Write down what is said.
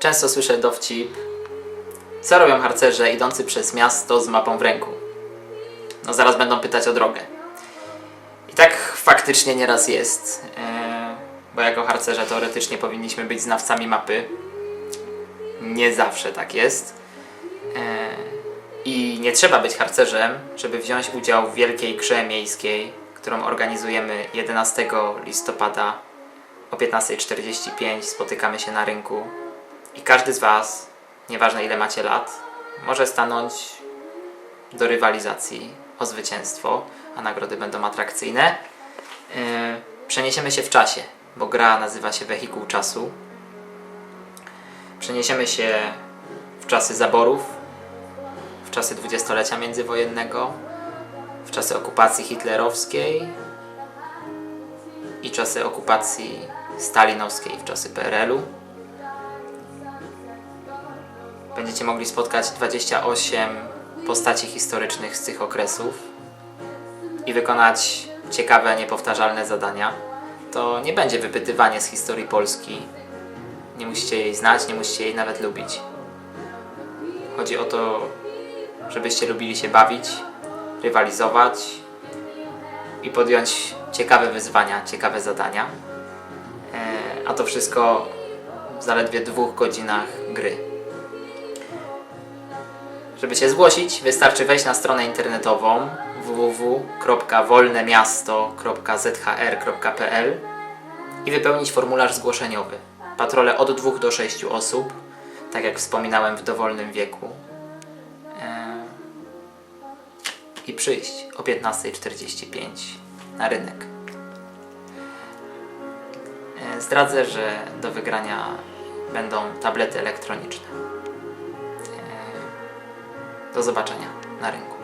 Często słyszę dowcip, co robią harcerze idący przez miasto z mapą w ręku? No zaraz będą pytać o drogę. I tak faktycznie nieraz jest, e, bo jako harcerze teoretycznie powinniśmy być znawcami mapy. Nie zawsze tak jest. E, I nie trzeba być harcerzem, żeby wziąć udział w wielkiej grze miejskiej, którą organizujemy 11 listopada o 15.45. Spotykamy się na rynku i każdy z Was, nieważne ile macie lat, może stanąć do rywalizacji o zwycięstwo, a nagrody będą atrakcyjne. Yy, Przeniesiemy się w czasie, bo gra nazywa się Wehikuł Czasu. Przeniesiemy się w czasy zaborów, w czasy dwudziestolecia międzywojennego, w czasy okupacji hitlerowskiej i czasy okupacji stalinowskiej, w czasy PRL-u. Będziecie mogli spotkać 28 postaci historycznych z tych okresów i wykonać ciekawe, niepowtarzalne zadania. To nie będzie wypytywanie z historii Polski. Nie musicie jej znać, nie musicie jej nawet lubić. Chodzi o to, żebyście lubili się bawić, rywalizować i podjąć ciekawe wyzwania, ciekawe zadania. E, A to wszystko w zaledwie dwóch godzinach gry. Żeby się zgłosić, wystarczy wejść na stronę internetową www.wolnemiasto.zhr.pl i wypełnić formularz zgłoszeniowy. Patrole od 2 do 6 osób, tak jak wspominałem w dowolnym wieku. Eee, I przyjść o 15.45 na rynek. Eee, Zdradzę, że do wygrania będą tablety elektroniczne. Do zobaczenia na rynku.